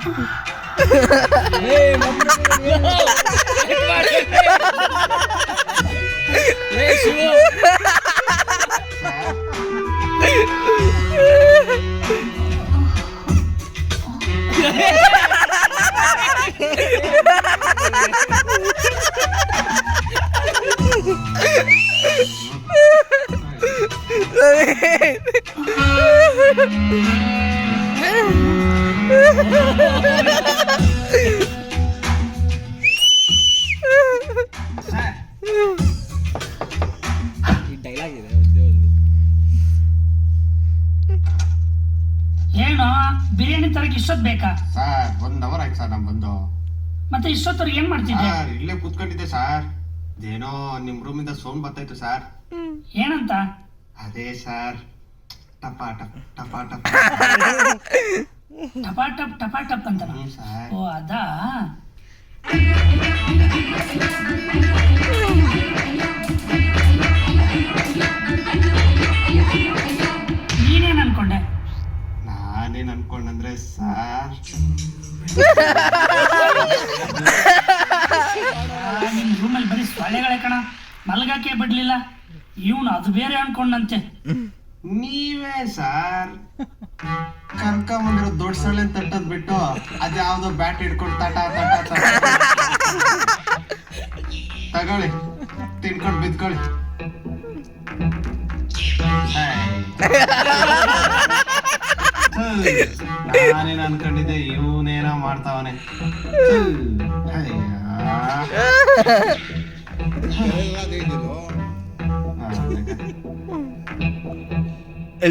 Sorry. ಈ dialogue ಇದೆ. ಏನು ಬಿರಿಯಾನಿ ತರಕ್ಕೆ ಇಷ್ಟೊತ್ತು ಬೇಕಾ? ಸರ್ ಒಂದ್ ಅವರ್ ಆಯ್ತು ಸರ್ ನಮ್ ಬಂದು. ಮತ್ತೆ ಇಷ್ಟೊತ್ತವ್ರಿಗೆ ಏನ್ ಮಾಡ್ತಿದ್ದೆ? ಸರ್ ಇಲ್ಲೇ ಕೂತ್ಕೊಂಡಿದ್ದೆ ಸರ್. ಅದೇನೋ ನಿಮ್ ರೂಮಿಂದ ಸೌಂಡ್ ಬರ್ತಾಯ್ತು ಸರ್. ಏನಂತ? ಅದೇ ಸರ್. ಟಪ ಟಪ್ ಟಪ ಟಪ್. ಟಪಾ ಟಪ್ ಟಪಾ ಟಪ್ ಅಂತ ಓ ಅದಾ? ನೀನೇನ್ ಅನ್ಕೊಂಡೆ? ನಾನೇನ್ ಅನ್ಕೊಂಡಂದ್ರೆ ಸರ್. ನಿಮ್ಮ ನಿಮ್ ರೂಮಲ್ಲಿ ಬರೀ ಸೊಳ್ಳೆಗಳೇ ಕಣ. ಮಲ್ಗಕ್ಕೆ ಬಿಡ್ಲಿಲ್ಲ. ಇವನು ಅದು ಬೇರೆ ಅನ್ಕೊಂಡಂತೆ. ನೀವೇ ಸಾರ್. ಕರ್ಕೊಂಬಂದಿರೋ ದೊಡ್ಡ ಸೊಳ್ಳೆ ತಟ್ಟದ್ ಬಿಟ್ಟು ಅದ್ಯಾವ್ದೋ ಬ್ಯಾಟ್ ಹಿಡ್ಕೊಂಡು ತಟ ತಟ ತಟ ತಗೊಳ್ಳಿ ತಿನ್ಕೊಂಡು ಬಿದ್ಕೊಳ್ಳಿ ನಾನೇನ್ ಅನ್ಕೊಂಡಿದ್ದೆ ಇವನೇನ ಮಾಡ್ತಾವನೆ. ಇದಿದು